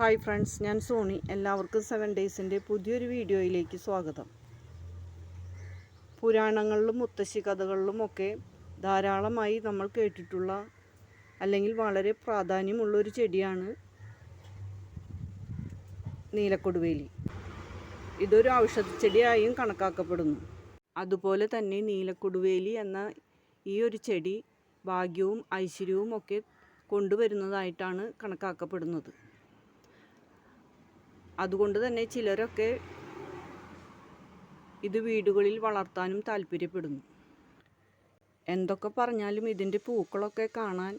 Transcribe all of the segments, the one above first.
Hi friends ഞാൻ സോണി. എല്ലാവർക്കും seven ഡേയ്സിന്റെ പുതിയൊരു വീഡിയോയിലേക്ക് സ്വാഗതം. പുരാണങ്ങളിലും മുത്തശ്ശി കഥകളിലും ഒക്കെ ധാരാളമായി നമ്മൾ കേട്ടിട്ടുള്ള അല്ലെങ്കിൽ വളരെ പ്രാധാന്യമുള്ള ഒരു ചെടിയാണ് നീലക്കൊടുവേലി. ഇതൊരു ഔഷധ ചെടിയായും കണക്കാക്കപ്പെടുന്നു. അതുപോലെ തന്നെ നീലക്കൊടുവേലി എന്ന ഈ ഒരു ചെടി ഭാഗ്യവും ഐശ്വര്യവും ഒക്കെ കൊണ്ടുവരുന്നതായിട്ടാണ് കണക്കാക്കപ്പെടുന്നത്. അതുകൊണ്ട് തന്നെ ചിലരൊക്കെ ഇത് വീടുകളിൽ വളർത്താനും താല്പര്യപ്പെടുന്നു. എന്തൊക്കെ പറഞ്ഞാലും ഇതിന്റെ പൂക്കളൊക്കെ കാണാൻ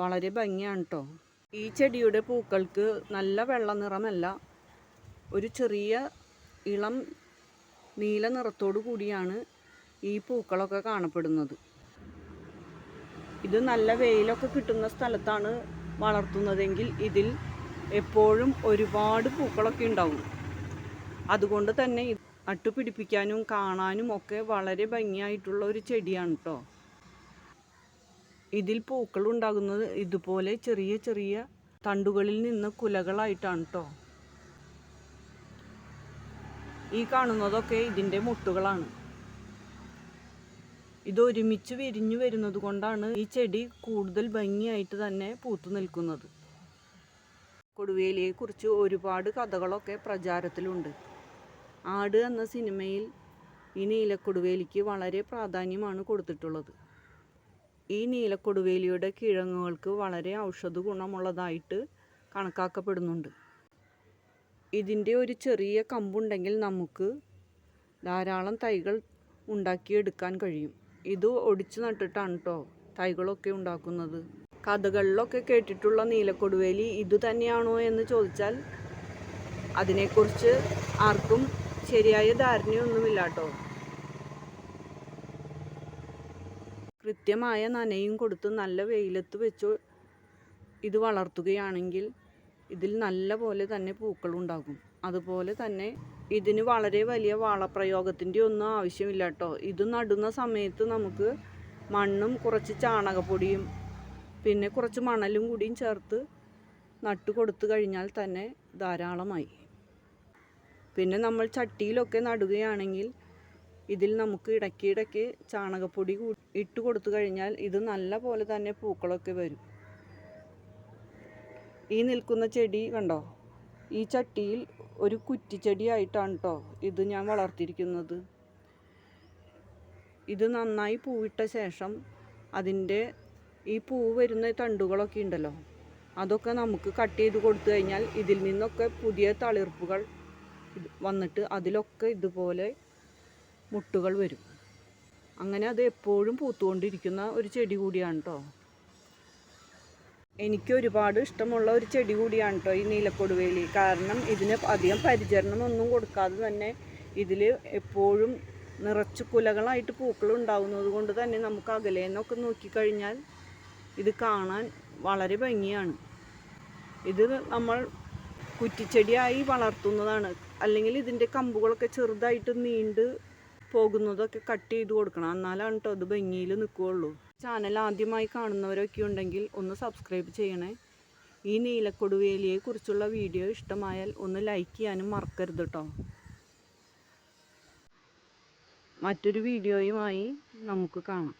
വളരെ ഭംഗിയാണ് കേട്ടോ ഈ ചെടിയുടെ പൂക്കൾക്ക് നല്ല വെള്ള നിറമല്ല ഒരു ചെറിയ ഇളം നീല നിറത്തോടു കൂടിയാണ് ഈ പൂക്കളൊക്കെ കാണപ്പെടുന്നത്. ഇത് നല്ല വെയിലൊക്കെ കിട്ടുന്ന സ്ഥലത്താണ് വളർത്തുന്നതെങ്കിൽ ഇതിൽ എപ്പോഴും ഒരുപാട് പൂക്കളൊക്കെ ഉണ്ടാവും. അതുകൊണ്ട് തന്നെ നട്ടു പിടിപ്പിക്കാനും കാണാനും ഒക്കെ വളരെ ഭംഗിയായിട്ടുള്ള ഒരു ചെടിയാണ് കേട്ടോ ഇതിൽ പൂക്കൾ ഉണ്ടാകുന്നത് ഇതുപോലെ ചെറിയ ചെറിയ തണ്ടുകളിൽ നിന്ന് കുലകളായിട്ടാണ് കേട്ടോ ഈ കാണുന്നതൊക്കെ ഇതിന്റെ മുട്ടുകളാണ്. ഇതൊരുമിച്ച് വിരിഞ്ഞു വരുന്നത് കൊണ്ടാണ് ഈ ചെടി കൂടുതൽ ഭംഗിയായിട്ട് തന്നെ പൂത്തു നിൽക്കുന്നത്. കൊടുവേലിയെക്കുറിച്ച് ഒരുപാട് കഥകളൊക്കെ പ്രചാരത്തിലുണ്ട്. ആട് എന്ന സിനിമയിൽ ഈ നീലക്കൊടുവേലിക്ക് വളരെ പ്രാധാന്യമാണ് കൊടുത്തിട്ടുള്ളത്. ഈ നീലക്കൊടുവേലിയുടെ കിഴങ്ങുകൾക്ക് വളരെ ഔഷധ ഗുണമുള്ളതായിട്ട് കണക്കാക്കപ്പെടുന്നുണ്ട്. ഇതിന്റെ ഒരു ചെറിയ കമ്പുണ്ടെങ്കിൽ നമുക്ക് ധാരാളം തൈകൾ ഉണ്ടാക്കിയെടുക്കാൻ കഴിയും. ഇത് ഒടിച്ചു നട്ടിട്ടാണ് കേട്ടോ തൈകളൊക്കെ ഉണ്ടാക്കുന്നത്. കഥകളിലൊക്കെ കേട്ടിട്ടുള്ള നീലക്കൊടുവേലി ഇതുതന്നെയാണോ എന്ന് ചോദിച്ചാൽ അതിനെക്കുറിച്ച് ആർക്കും ശരിയായ ധാരണയൊന്നുമില്ല കേട്ടോ. കൃത്യമായ നനയും കൊടുത്ത് നല്ല വെയിലത്ത് വെച്ച് ഇത് വളർത്തുകയാണെങ്കിൽ ഇതിൽ നല്ല പോലെ തന്നെ പൂക്കളുണ്ടാകും. അതുപോലെ തന്നെ ഇതിന് വളരെ വലിയ വളപ്രയോഗത്തിന്റെ ഒന്നും ആവശ്യമില്ല കേട്ടോ. ഇത് നടുന്ന സമയത്ത് നമുക്ക് മണ്ണും കുറച്ച് ചാണകപ്പൊടിയും പിന്നെ കുറച്ച് മണലും കൂടിയും ചേർത്ത് നട്ടു കൊടുത്തു കഴിഞ്ഞാൽ തന്നെ ധാരാളമായി. പിന്നെ നമ്മൾ ചട്ടിയിലൊക്കെ നടുകയാണെങ്കിൽ ഇതിൽ നമുക്ക് ഇടയ്ക്ക് ഇടയ്ക്ക് ചാണകപ്പൊടി ഇട്ട് കൊടുത്തു കഴിഞ്ഞാൽ ഇത് നല്ല പോലെ തന്നെ പൂക്കളൊക്കെ വരും. ഈ നിൽക്കുന്ന ചെടി കണ്ടോ? ഈ ചട്ടിയിൽ ഒരു കുറ്റിച്ചെടിയായിട്ടാണ് കേട്ടോ ഇത് ഞാൻ വളർത്തിയിരിക്കുന്നത്. ഇത് നന്നായി പൂവിട്ട ശേഷം അതിന്റെ ഈ പൂ വരുന്ന തണ്ടുകളൊക്കെ ഉണ്ടല്ലോ അതൊക്കെ നമുക്ക് കട്ട് ചെയ്ത് കൊടുത്തു കഴിഞ്ഞാൽ ഇതിൽ നിന്നൊക്കെ പുതിയ തളിർപ്പുകൾ വന്നിട്ട് അതിലൊക്കെ ഇതുപോലെ മുട്ടുകൾ വരും. അങ്ങനെ അത് എപ്പോഴും പൂത്തുകൊണ്ടിരിക്കുന്ന ഒരു ചെടി കൂടിയാണ് കേട്ടോ എനിക്ക് ഒരുപാട് ഇഷ്ടമുള്ള ഒരു ചെടി കൂടിയാണ് കേട്ടോ ഈ നീലക്കൊടുവേലി. കാരണം ഇതിന് അധികം പരിചരണമൊന്നും കൊടുക്കാതെ തന്നെ ഇതിൽ എപ്പോഴും നിറച്ച് കുലകളായിട്ട് പൂക്കൾ ഉണ്ടാകുന്നത് കൊണ്ട് തന്നെ നമുക്ക് അകലേന്നൊക്കെ നോക്കിക്കഴിഞ്ഞാൽ ഇത് കാണാൻ വളരെ ഭംഗിയാണ്. ഇത് നമ്മൾ കുറ്റിച്ചെടിയായി വളർത്തുന്നതാണ്. അല്ലെങ്കിൽ ഇതിന്റെ കമ്പുകളൊക്കെ ചെറുതായിട്ട് നീണ്ട് പോകുന്നതൊക്കെ കട്ട് ചെയ്ത് കൊടുക്കണം. എന്നാലാണ് കേട്ടോ അത് ഭംഗിയിൽ നിൽക്കുകയുള്ളൂ. ചാനൽ ആദ്യമായി കാണുന്നവരൊക്കെ ഉണ്ടെങ്കിൽ ഒന്ന് സബ്സ്ക്രൈബ് ചെയ്യണേ. ഈ നീലക്കൊടുവേലിയെ കുറിച്ചുള്ള വീഡിയോ ഇഷ്ടമായാൽ ഒന്ന് ലൈക്ക് ചെയ്യാനും മറക്കരുത് കേട്ടോ മറ്റൊരു വീഡിയോയുമായി നമുക്ക് കാണാം.